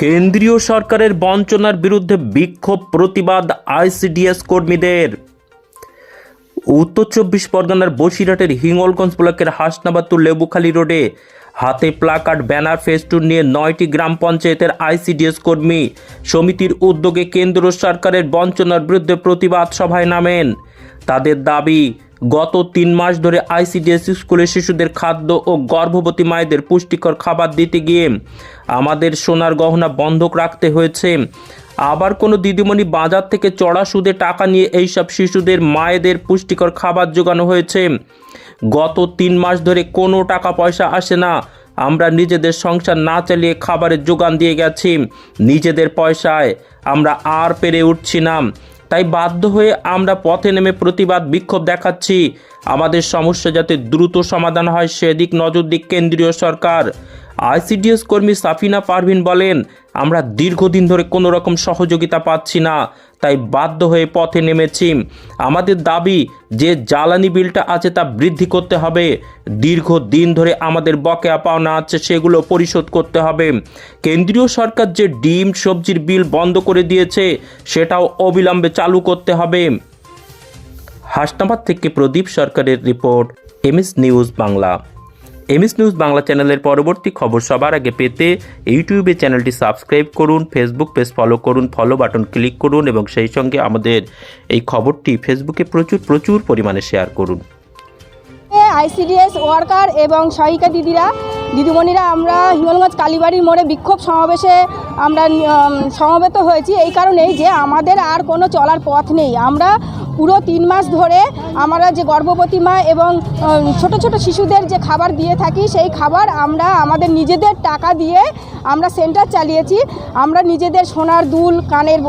কেন্দ্রীয় সরকারের বঞ্চনার বিরুদ্ধে বিক্ষোভ প্রতিবাদ আইসিডিএস কর্মীদের। উত্তর চব্বিশ পরগনার বসিরহাটের হিঙ্গলগঞ্জ ব্লকের হাসনাবাতুর লেবুখালী রোডে হাতে প্লাকার্ড, ব্যানার, ফেস্টুন নিয়ে নয়টি গ্রাম পঞ্চায়েতের আইসিডিএস কর্মী সমিতির উদ্যোগে কেন্দ্র সরকারের বঞ্চনার বিরুদ্ধে প্রতিবাদ সভায় নামেন। তাদের দাবি গত তিন মাস ধরে আইসিডিএস স্কুলে শিশুদের খাদ্য ও গর্ভবতী মায়েদের পুষ্টিকর খাবার দিতে গিয়ে আমাদের সোনার গহনা বন্ধক রাখতে হয়েছে। আবার কোনো দিদিমণি বাজার থেকে চড়া সুদে টাকা নিয়ে এইসব শিশুদের মায়েদের পুষ্টিকর খাবার জোগানো হয়েছে। গত তিন মাস ধরে কোনো টাকা পয়সা আসে না। আমরা নিজেদের সংসার না চালিয়ে খাবারের যোগান দিয়ে গেছি। নিজেদের পয়সায় আমরা আর পেরে উঠছি না। তাই বাধ্য হয়ে আমরা পথে নেমে প্রতিবাদ বিক্ষোভ দেখাচ্ছি। আমাদের সমস্যা যাতে দ্রুত সমাধান হয়, সেদিক নজর দিক কেন্দ্রীয় সরকার। আইসিডিএস কর্মী সাফিনা পারভিন বলেন, আমরা দীর্ঘদিন ধরে কোনো রকম সহযোগিতা পাচ্ছি না, তাই বাধ্য হয়ে পথে নেমেছি। আমাদের দাবি, যে জ্বালানি বিলটা আছে তা বৃদ্ধি করতে হবে। দীর্ঘদিন ধরে আমাদের বকেয়া পাওনা আছে, সেগুলো পরিশোধ করতে হবে। কেন্দ্রীয় সরকার যে ডিম, সবজির বিল বন্ধ করে দিয়েছে, সেটাও অবিলম্বে চালু করতে হবে। হাসনাবাদ থেকে প্রদীপ সরকারের report MS news Bangla. MS news Bangla চ্যানেলের পরবর্তী খবর সবার আগে পেতে ইউটিউবে চ্যানেলটি সাবস্ক্রাইব করুন, ফেসবুক পেজ ফলো করুন ফলো বাটন ক্লিক করুন এবং সেই সঙ্গে আমাদের এই খবরটি ফেসবুকে প্রচুর প্রচুর পরিমাণে শেয়ার করুন। আইসিডিএস ওয়ার্কার এবং সহায়িকা দিদিরা, দিদিমণিরা, আমরা হিঙ্গলগঞ্জ কালীবাড়ির মোড়ে বিক্ষোভ সমাবেশে আমরা সমবেত হয়েছি। এই কারণেই যে আমাদের আর কোনো চলার পথ নেই। আমরা পুরো তিন মাস ধরে আমরা যে গর্ভবতী মা এবং ছোট ছোট শিশুদের যে খাবার দিয়ে থাকি, সেই খাবার আমরা আমাদের নিজেদের টাকা দিয়ে আমরা সেন্টার চালিয়েছি। আমরা নিজেদের সোনার দুল, কানের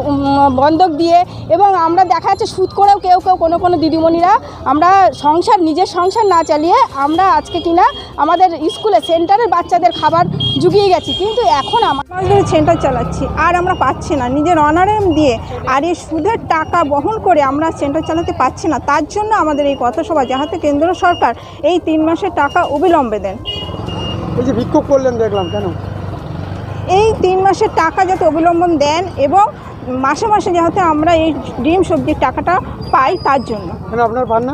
বন্ধক দিয়ে এবং আমরা দেখা যাচ্ছে সুদ করেও কেউ কেউ, কোনো কোনো দিদিমণিরা আমরা সংসার, নিজের সংসার না চালিয়ে আমরা আজকে কিনা আমাদের স্কুলে সেন্টারের বাচ্চাদের খাবার জুগিয়ে গেছি। কিন্তু এখন ধরে সেন্টার চালাচ্ছি, আর আমরা পাচ্ছি না। নিজের অনারাম দিয়ে আর এই সুদের টাকা বহন করে আমরা সেন্টার চালাতে পারছি না তার জন্য আমাদের এই পথসভা যাহাতে কেন্দ্র সরকার এই তিন মাসের টাকা অবিলম্বে দেন। এই যে বিক্ষোভ করলেন দেখলাম কেন? এই তিন মাসের টাকা যাতে অবিলম্বন দেন এবং মাসে মাসে যাতে আমরা এই ডিম সবজির টাকাটা পাই তার জন্য। আপনার পান না?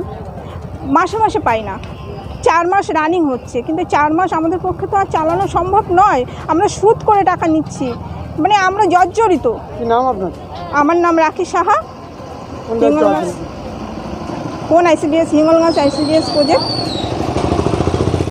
মাসে মাসে পাই না। চার মাস রানিং হচ্ছে কিন্তু চার মাস আমাদের পক্ষে তো আর চালানো সম্ভব নয়। আমরা সুদ করে টাকা নিচ্ছি। মানে আমরা জর্জরিত। নাম আপনার? আমার নাম রাখি সাহা কোন দায়িত্ব হিঙ্গলগঞ্জ আছেন? কোন আইসিডিএস হিঙ্গলগঞ্জ আইসিডিএস প্রজেক্ট